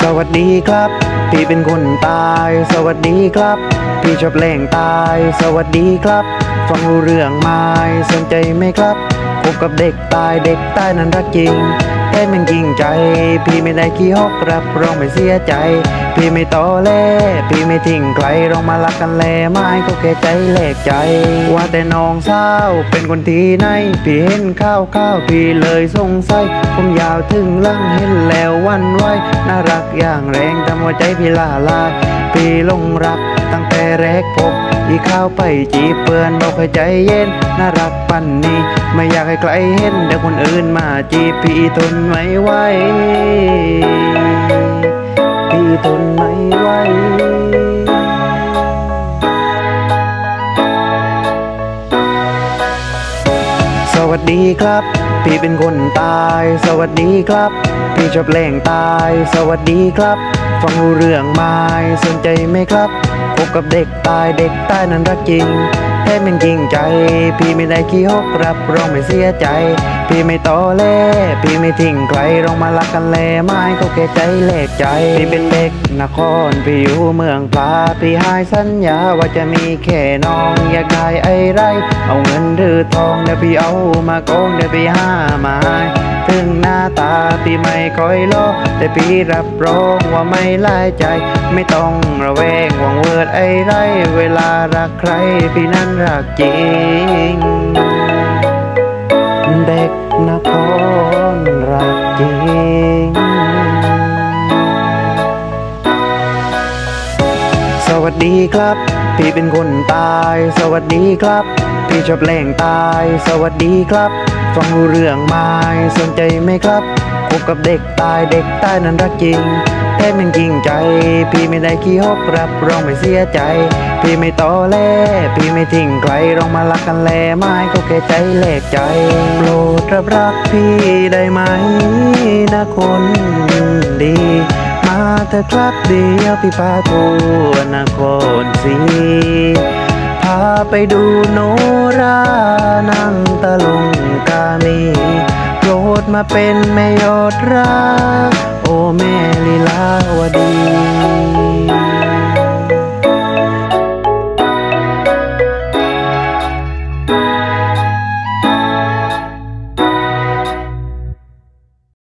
สวัสดีครับ พี่เป็นคนตาย สวัสดีครับ พี่ชอบเล่งตาย สวัสดีครับ ฟังรู้เรื่องไหมสนใจไหมครับพบกับเด็กตายเด็กตายนั้นรักจริง แค่มันยิงใจ พี่ไม่ได้ขี้ฮกรับรองไม่เสียใจ พี่ไม่ต่อแล่พี่ไม่ทิ้งใครลองมารักกันแลไม้ก็แค่ใจแลกใจ ว่าแต่น้องสาวเป็นคนที่ไหนพี่เห็นข้าวข้าวพี่เลยสงสัยผมยาวถึงลังเห็นแล้ววันไหวน่ารักอย่างแรงทำหัวใจพี่ลาลายพี่ลงรักตั้งแต่แรกพบ ที่เข้าไปจีบเปื่อนบอกให้ใจเย็น น่ารักปันนี้ ไม่อยากให้ใครเห็น เดี๋ยวคนอื่นมาจีบพี่ทนไม่ไหว พี่ทนไม่ไหวสวัสดีครับ พี่เป็นคนตาย สวัสดีครับ พี่ชอบแหล่งตาย สวัสดีครับ ฟังรู้เรื่องไหม้สนใจไหมครับ บกับเด็กตายเด็กตายนั้นรักจริงแค่มันจริงใจ พี่ไม่ได้ขี้ฮกรับรองไม่เสียใจ พี่ไม่ต่อแล่พี่ไม่ทิ้งใครลองมารักกันแลไม้ก็แค่ใจแลกใจ พี่เป็นเด็กนครพี่อยู่เมืองปลาพี่หายสัญญาว่าจะมีแค่น้องอยากได้ไอ้ไรเอาเงินหรือทองเดี๋ยวพี่เอามาโกงเดี๋ยวพี่หามาถึงหน้าตาพี่ไม่คอยโลภ แต่พี่รับรองว่าไม่ลายใจ ไม่ต้องระแวงหวังเวิร์ดไอ้ไร เวลารักใครพี่นั้นรักจริง เด็กนครรักจริง สวัสดีครับ พี่เป็นคนตาย สวัสดีครับพี่ชอบแหล่งตาย สวัสดีครับ ฟังรู้เรื่องไหม้สนใจไหมครับ พบกับเด็กตายเด็กตายนั้นรักจริงแค่มันจริงใจ พี่ไม่ได้ขี้ฮกรับรองไม่เสียใจ พี่ไม่ต่อแล่พี่ไม่ทิ้งใครลองมารักกันแลไม้ก็แค่ใจแลกใจโปรดรับรักพี่ได้ไหมนะคนดี มาเถอะครับเดียวพี่พาทัวร์นครศรีพาไปดูโนรานั่งตะลุงกามี ดมาเป็นแม่ยอดรัก โอ้แม่ลีลาวดี